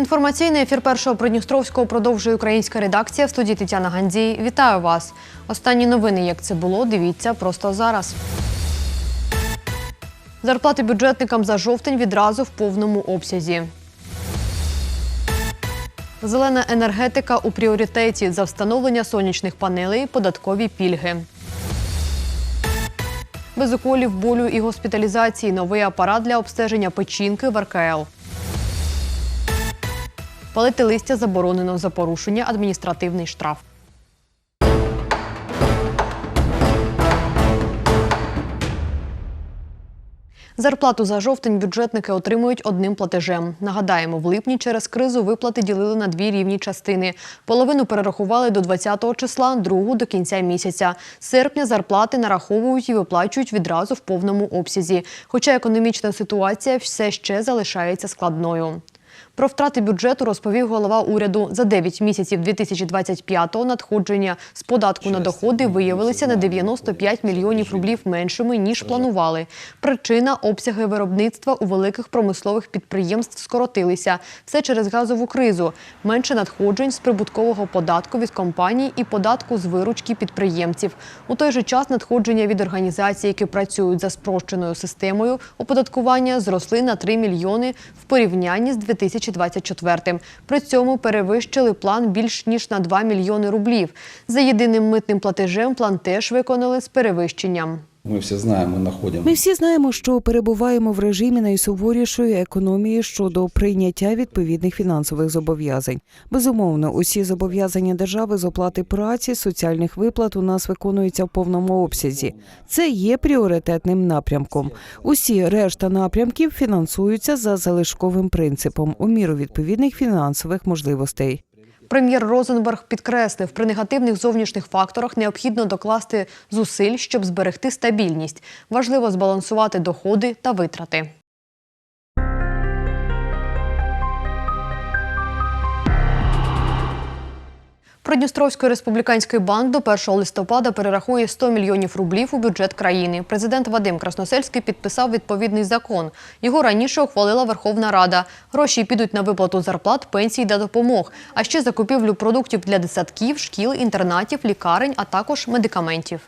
Інформаційний ефір першого Придністровського продовжує українська редакція в студії Тетяна Гандзій. Вітаю вас. Останні новини, як це було, дивіться просто зараз. Зарплати бюджетникам за жовтень відразу в повному обсязі. Зелена енергетика у пріоритеті за встановлення сонячних панелей, податкові пільги. Без уколів, болю і госпіталізації новий апарат для обстеження печінки в РКЛ. Палити листя заборонено за порушення адміністративний штраф. Зарплату за жовтень бюджетники отримують одним платежем. Нагадаємо, в липні через кризу виплати ділили на дві рівні частини. Половину перерахували до 20-го числа, другу до кінця місяця. З серпня зарплати нараховують і виплачують відразу в повному обсязі. Хоча економічна ситуація все ще залишається складною. Про втрати бюджету розповів голова уряду. За 9 місяців 2025-го надходження з податку на доходи виявилися на 95 мільйонів рублів меншими, ніж планували. Причина – обсяги виробництва у великих промислових підприємств скоротилися. Все через газову кризу. Менше надходжень з прибуткового податку від компаній і податку з виручки підприємців. У той же час надходження від організацій, які працюють за спрощеною системою оподаткування, зросли на 3 мільйони в порівнянні з 2024-м. При цьому перевищили план більш ніж на 2 мільйони рублів. За єдиним митним платежем план теж виконали з перевищенням. Мы все знаем, мы находим. Ми всі знаємо, що перебуваємо в режимі найсуворішої економії щодо прийняття відповідних фінансових зобов'язань. Безумовно, усі зобов'язання держави з оплати праці, соціальних виплат у нас виконуються в повному обсязі. Це є пріоритетним напрямком. Усі решта напрямків фінансуються за залишковим принципом у міру відповідних фінансових можливостей. Прем'єр Розенберг підкреслив, при негативних зовнішніх факторах необхідно докласти зусиль, щоб зберегти стабільність. Важливо збалансувати доходи та витрати. Придністровський республіканський банк до 1 листопада перерахує 100 мільйонів рублів у бюджет країни. Президент Вадим Красносельський підписав відповідний закон. Його раніше ухвалила Верховна Рада. Гроші підуть на виплату зарплат, пенсій та допомог, а ще закупівлю продуктів для десятків, шкіл, інтернатів, лікарень, а також медикаментів.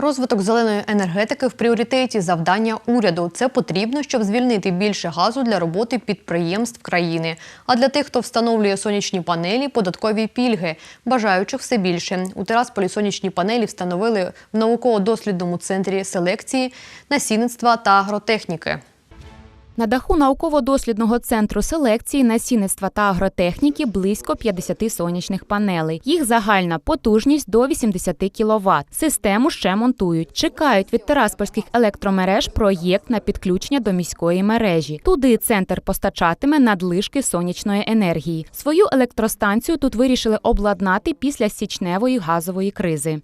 Розвиток зеленої енергетики в пріоритеті завдання уряду. Це потрібно, щоб звільнити більше газу для роботи підприємств країни. А для тих, хто встановлює сонячні панелі, податкові пільги. Бажаючих все більше. У Тирасполі сонячні панелі встановили в науково-дослідному центрі селекції, насінництва та агротехніки. На даху науково-дослідного центру селекції, насінництва та агротехніки близько 50 сонячних панелей. Їх загальна потужність до 80 кВт. Систему ще монтують. Чекають від Тираспольських електромереж проєкт на підключення до міської мережі. Туди центр постачатиме надлишки сонячної енергії. Свою електростанцію тут вирішили обладнати після січневої газової кризи.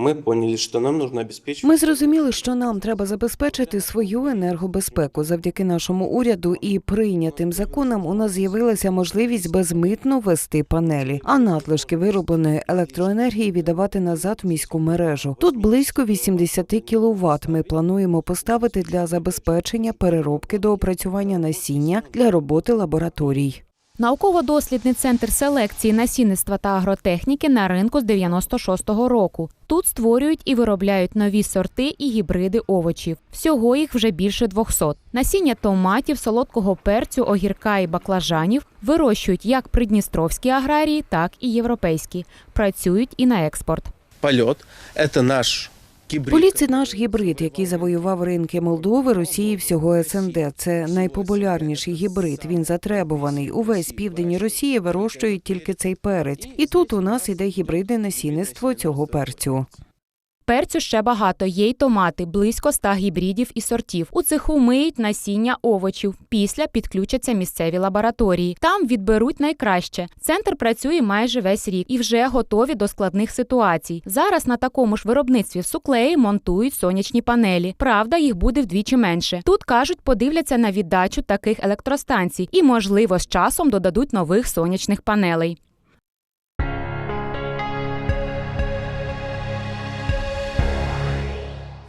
Мы поняли, что нам нужно обеспечивать Ми зрозуміли, що нам треба забезпечити свою енергобезпеку. Завдяки нашому уряду і прийнятим законам у нас з'явилася можливість безмитно вести панелі, а надлишки виробленої електроенергії віддавати назад в міську мережу. Тут близько 80 кВт Ми плануємо поставити для забезпечення переробки до опрацювання насіння для роботи лабораторій. Науково-дослідний центр селекції насінництва та агротехніки на ринку з 96-го року. Тут створюють і виробляють нові сорти і гібриди овочів. Всього їх вже більше 200. Насіння томатів, солодкого перцю, огірка і баклажанів вирощують як придністровські аграрії, так і європейські. Працюють і на експорт. полет. Это наш Це наш гібрид, який завоював ринки Молдови, Росії, всього СНД. Це найпопулярніший гібрид. Він затребуваний. Увесь південь Росії вирощують тільки цей перець. І тут у нас іде гібридне насінництво цього перцю. Перцю ще багато. Є й томати, близько 100 гібридів і сортів. У цеху миють насіння овочів. Після підключаться місцеві лабораторії. Там відберуть найкраще. Центр працює майже весь рік і вже готові до складних ситуацій. Зараз на такому ж виробництві в суклеї монтують сонячні панелі. Правда, їх буде вдвічі менше. Тут кажуть, подивляться на віддачу таких електростанцій і, можливо, з часом додадуть нових сонячних панелей.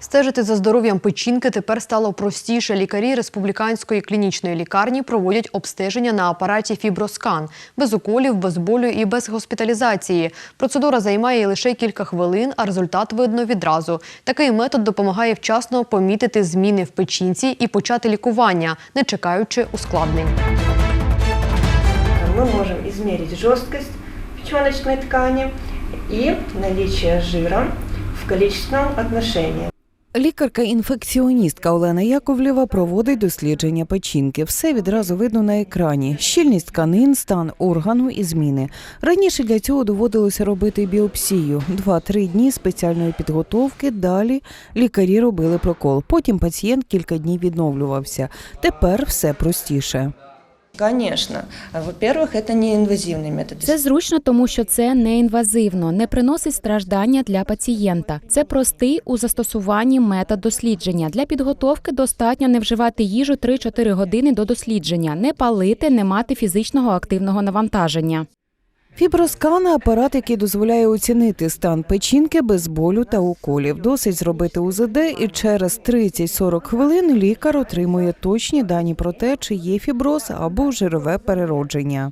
Стежити за здоров'ям печінки тепер стало простіше. Лікарі республіканської клінічної лікарні проводять обстеження на апараті фіброскан без уколів, без болю і без госпіталізації. Процедура займає лише кілька хвилин, а результат видно відразу. Такий метод допомагає вчасно помітити зміни в печінці і почати лікування, не чекаючи ускладнень. мы можем измерить жесткость печеночной ткани и наличие жира в количественном отношении. Лікарка-інфекціоністка Олена Яковлєва проводить дослідження печінки. Все відразу видно на екрані: щільність тканин, стан органу і зміни. Раніше для цього доводилося робити біопсію. Два-три дні спеціальної підготовки. Далі лікарі робили прокол. Потім пацієнт кілька днів відновлювався. Тепер все простіше. Конечно. Во-первых, это не инвазивный метод. Це зручно, тому що це неінвазивно, не приносить страждання для пацієнта. Це простий у застосуванні метод дослідження. Для підготовки достатньо не вживати їжу 3-4 години до дослідження, не палити, не мати фізичного активного навантаження. Фіброскан – апарат, який дозволяє оцінити стан печінки без болю та уколів. Досить зробити УЗД, і через 30-40 хвилин лікар отримує точні дані про те, чи є фіброз або жирове переродження.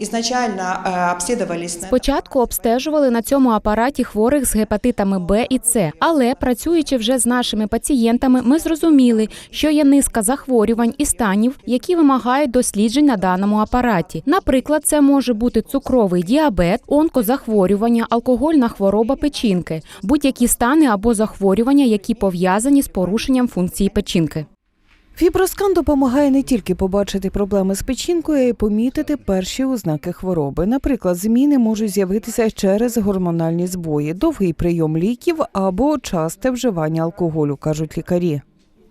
Э, Спочатку обстежували на цьому апараті хворих з гепатитами Б і С, але працюючи вже з нашими пацієнтами, ми зрозуміли, що є низка захворювань і станів, які вимагають досліджень на даному апараті. Наприклад, це може бути цукровий діабет, онкозахворювання, алкогольна хвороба печінки, будь-які стани або захворювання, які пов'язані з порушенням функції печінки. Фіброскан допомагає не тільки побачити проблеми з печінкою, а й помітити перші ознаки хвороби. Наприклад, зміни можуть з'явитися через гормональні збої, довгий прийом ліків або часте вживання алкоголю, кажуть лікарі.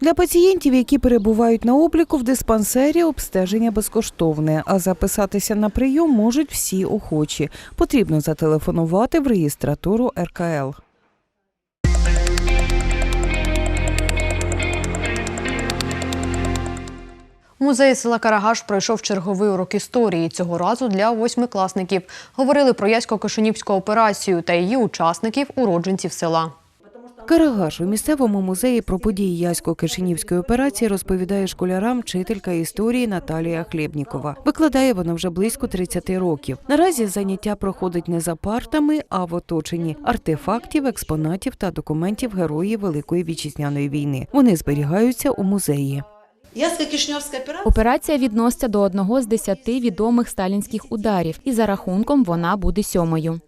Для пацієнтів, які перебувають на обліку в диспансері, обстеження безкоштовне, а записатися на прийом можуть всі охочі. Потрібно зателефонувати в реєстратуру РКЛ. Музей села Карагаш пройшов черговий урок історії. Цього разу для восьмикласників. Говорили про Ясько-Кишинівську операцію та її учасників, уродженців села. Карагаш у місцевому музеї про події Ясько-Кишинівської операції розповідає школярам вчителька історії Наталія Хлєбнікова. Викладає вона вже близько 30 років. Наразі заняття проходить не за партами, а в оточенні артефактів, експонатів та документів героїв Великої вітчизняної війни. Вони зберігаються у музеї. Операція відноситься до одного з десяти відомих сталінських ударів, і за рахунком вона буде сьомою.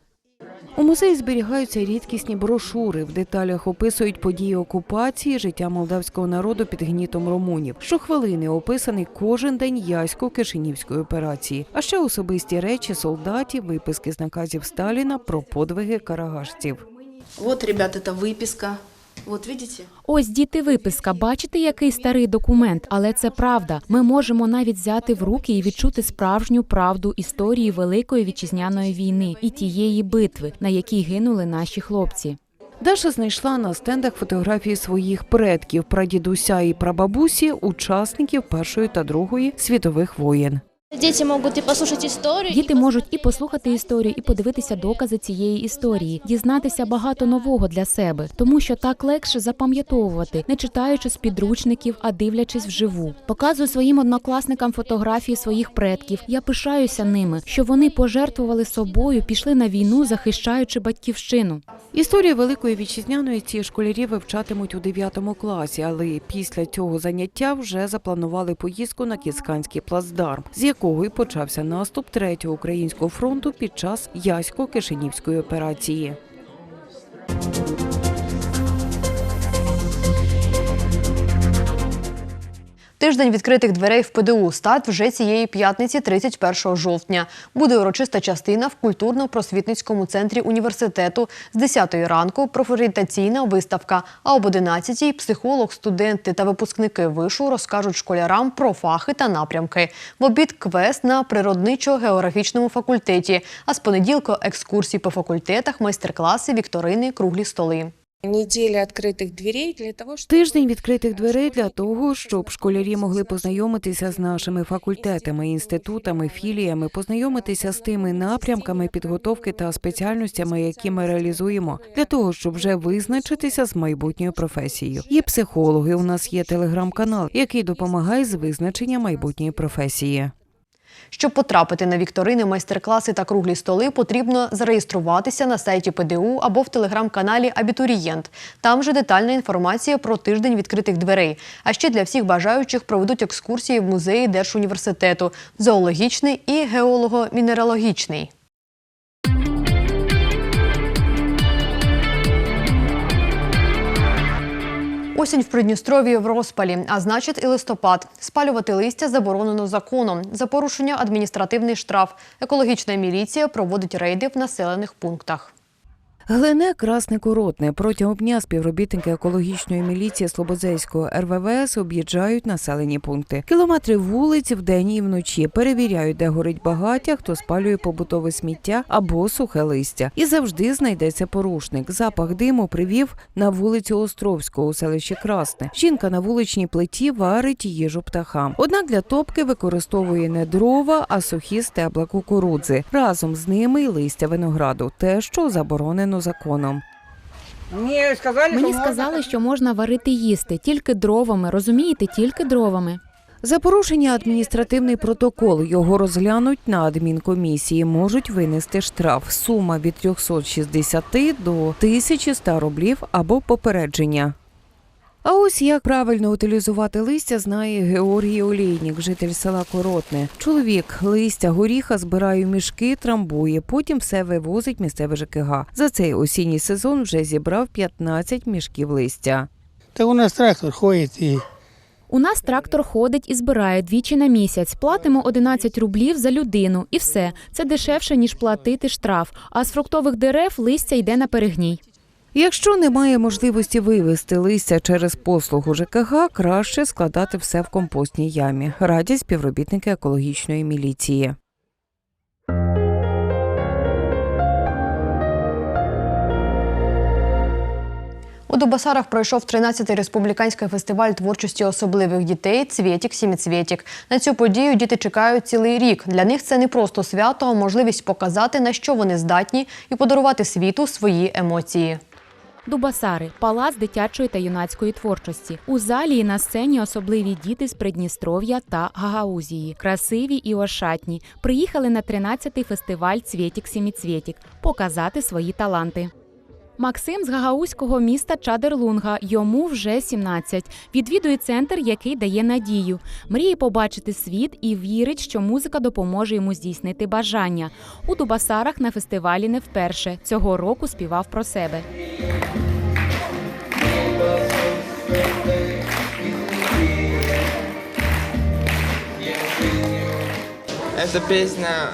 У музеї зберігаються рідкісні брошури. В деталях описують події окупації, життя молдавського народу під гнітом румунів. Щохвилини описаний кожен день Ясько-Кишинівської операції, а ще особисті речі солдатів, виписки з наказів Сталіна про подвиги карагашців. Вот, ребят, это выписка. Вот видите? Ось діти виписка. Бачите, який старий документ, але це правда. Ми можемо навіть взяти в руки і відчути справжню правду історії Великої вітчизняної війни і тієї битви, на якій гинули наші хлопці. Даша знайшла на стендах фотографії своїх предків, прадідуся і прабабусі, учасників Першої та Другої світових воєн. Дети могут и послушать историю. Діти можуть і послухати історію, і подивитися докази цієї історії, дізнатися багато нового для себе, тому що так легше запам'ятовувати, не читаючи з підручників, а дивлячись вживу. Показую своїм однокласникам фотографії своїх предків. Я пишаюся ними, що вони пожертвували собою, пішли на війну, захищаючи батьківщину. Історію Великої вітчизняної ці школярі вивчатимуть у 9 класі, але після цього заняття вже запланували поїздку на Кіцканський плацдарм, з якого й почався наступ третього українського фронту під час Ясько-Кишинівської операції. Тиждень відкритих дверей в ПДУ старт вже цієї п'ятниці, 31 жовтня. Буде урочиста частина в культурно-просвітницькому центрі університету з 10 ранку профорієнтаційна виставка. А об 11 психолог, студенти та випускники вишу розкажуть школярам про фахи та напрямки. В обід квест на природничо-географічному факультеті. А з понеділка екскурсії по факультетах, майстер-класи, вікторини, круглі столи. Неделя открытых дверей для того, чтобы... Тиждень відкритих дверей для того, щоб школярі могли познайомитися з нашими факультетами, інститутами, філіями, познайомитися з тими напрямками підготовки та спеціальностями, які ми реалізуємо, для того, щоб вже визначитися з майбутньою професією. Є психологи. У нас є телеграм-канал, який допомагає з визначення майбутньої професії. Щоб потрапити на вікторини, майстер-класи та круглі столи, потрібно зареєструватися на сайті ПДУ або в телеграм-каналі Абітурієнт. Там же детальна інформація про тиждень відкритих дверей. А ще для всіх бажаючих проведуть екскурсії в музеї Держуніверситету, зоологічний і геолого-мінералогічний. Осінь в Придністров'ї в розпалі, а значить і листопад. Спалювати листя заборонено законом. За порушення адміністративний штраф. Екологічна міліція проводить рейди в населених пунктах. Глене Красне Коротне протягом дня співробітники екологічної міліції Слободзейського РВВС об'їжджають населені пункти. Кілометри вулиць вдень і вночі перевіряють, де горить багаття, хто спалює побутове сміття або сухе листя. І завжди знайдеться порушник. Запах диму привів на вулицю Островського у селищі Красне. Жінка на вуличній плиті варить їжу птахам. Однак для топки використовує не дрова, а сухі стебла кукурудзи. Разом з ними й листя винограду, те, що заборонено законом. Мені сказали, що можна варити їсти тільки дровами. Розумієте, тільки дровами. За порушення адміністративний протокол його розглянуть на адмінкомісії. Можуть винести штраф. Сума від 360 до 1100 рублів або попередження. А ось як правильно утилізувати листя, знає Георгій Олійнік, житель села Коротне. Чоловік листя горіха збирає у мішки, трамбує, потім все вивозить місцеве ЖКГ. За цей осінній сезон вже зібрав 15 мішків листя. Так у нас трактор ходить і У нас трактор ходить і збирає двічі на місяць. Платимо 11 рублів за людину, і все. Це дешевше ніж платити штраф. А з фруктових дерев листя йде на перегній. Якщо немає можливості вивезти листя через послугу ЖКГ, краще складати все в компостній ямі. Радять співробітники екологічної міліції. У Дубасарах пройшов 13-й республіканський фестиваль творчості особливих дітей Цвєтік Сіміцвєтік. На цю подію діти чекають цілий рік. Для них це не просто свято, а можливість показати, на що вони здатні, і подарувати світу свої емоції. Дубасари палац дитячої та юнацької творчості. У залі і на сцені особливі діти з Придністров'я та Гагаузії, красиві і ошатні. Приїхали на 13-й фестиваль Цвєтік Сіміцвєтік показати свої таланти. Максим з гагаузького міста Чадерлунга. Йому вже 17. Відвідує центр, який дає надію. Мріє побачити світ і вірить, що музика допоможе йому здійснити бажання. У Дубасарах на фестивалі не вперше. Цього року співав про себе. Эта песня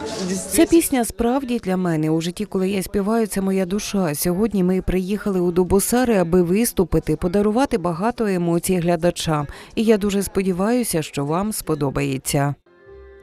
Ця пісня справді для мене у житті, коли я співаю, це моя душа. Сьогодні ми приїхали у Дубосари, аби виступити, подарувати багато емоцій глядачам. І я дуже сподіваюся, що вам сподобається.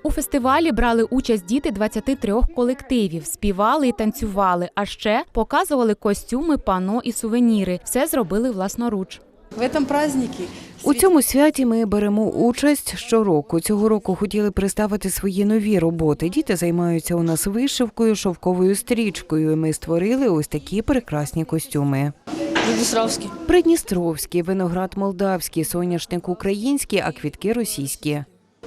У фестивалі брали участь діти 23 колективів, співали і танцювали, а ще показували костюми, пано і сувеніри. Все зробили власноруч. В этом празднике У цьому святі ми беремо участь щороку. Цього року хотіли представити свої нові роботи. Діти займаються у нас вишивкою, шовковою стрічкою. і Ми створили ось такі прекрасні костюми. Придністровські. Придністровський, виноград молдавський, соняшник український, а квітки російські.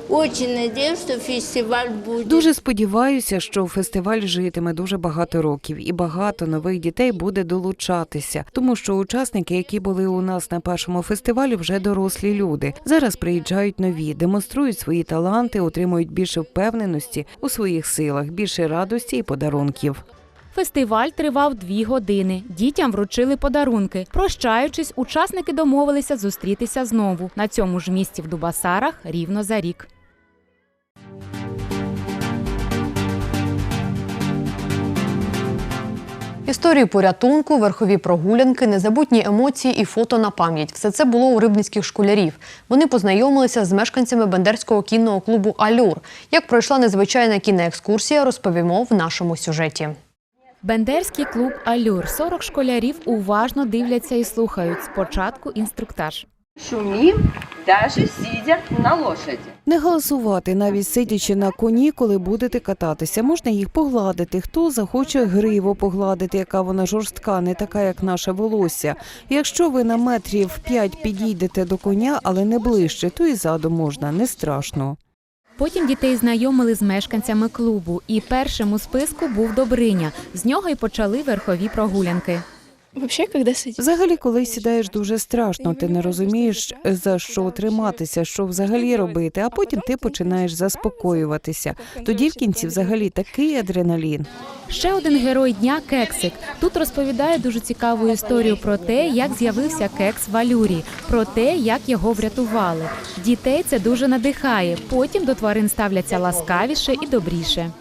Очень надеюсь, що фестиваль буде. Дуже сподіваюся, що фестиваль житиме дуже багато років, і багато нових дітей буде долучатися, тому що учасники, які були у нас на першому фестивалі, вже дорослі люди. Зараз приїжджають нові, демонструють свої таланти, отримують більше впевненості у своїх силах, більше радості і подарунків. Фестиваль тривав дві години. Дітям вручили подарунки. Прощаючись, учасники домовилися зустрітися знову на цьому ж місці в Дубасарах рівно за рік. Історії порятунку, верхові прогулянки, незабутні емоції і фото на пам'ять. Все це було у рибницьких школярів. Вони познайомилися з мешканцями Бендерського кінного клубу Алюр. Як пройшла незвичайна кінна екскурсія, розповімо в нашому сюжеті. Бендерський клуб Алюр. 40 школярів уважно дивляться і слухають. Спочатку інструктаж. Шумим, даже сидя на лошади. Не голосувати, навіть сидячи на коні, коли будете кататися. Можна їх погладити. Хто захоче гриву погладити, яка вона жорстка, не така, як наше волосся. Якщо ви на метрів п'ять підійдете до коня, але не ближче, то і ззаду можна, не страшно. Потім дітей знайомили з мешканцями клубу, і першим у списку був Добриня. З нього й почали верхові прогулянки. Вообще, когда сидишь? Взагалі, коли сідаєш дуже страшно, ти не розумієш за що триматися, що взагалі робити, а потім ти починаєш заспокоюватися. Тоді в кінці взагалі такий адреналін. Ще один герой дня кексик. Тут розповідає дуже цікаву історію про те, як з'явився кекс в Алюрі, про те, як його врятували. Дітей це дуже надихає. Потім до тварин ставляться ласкавіше і добріше.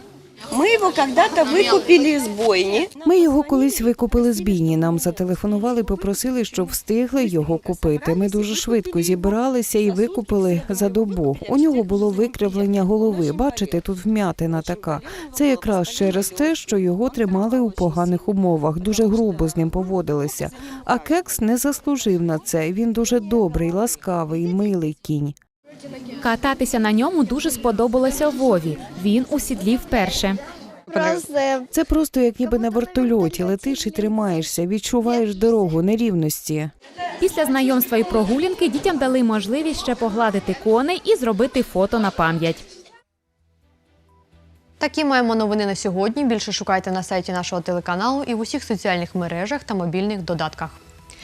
Мы его когда-то выкупили из бойни. Ми його колись викупили з бійні. Нам зателефонували, попросили, щоб встигли його купити. Ми дуже швидко зібралися і викупили за добу. У нього було викривлення голови. Бачите, тут вмятина така. Це якраз через те, що його тримали у поганих умовах. Дуже грубо з ним поводилися. А кекс не заслужив на це. Він дуже добрий, ласкавий, милий кінь. Кататися на ньому дуже сподобалося Вові. Він у сідлі вперше. Це просто як ніби на вертольоті. Летиш і тримаєшся, відчуваєш дорогу, нерівності. Після знайомства і прогулянки дітям дали можливість ще погладити коней і зробити фото на пам'ять. Такі маємо новини на сьогодні. Більше шукайте на сайті нашого телеканалу і в усіх соціальних мережах та мобільних додатках.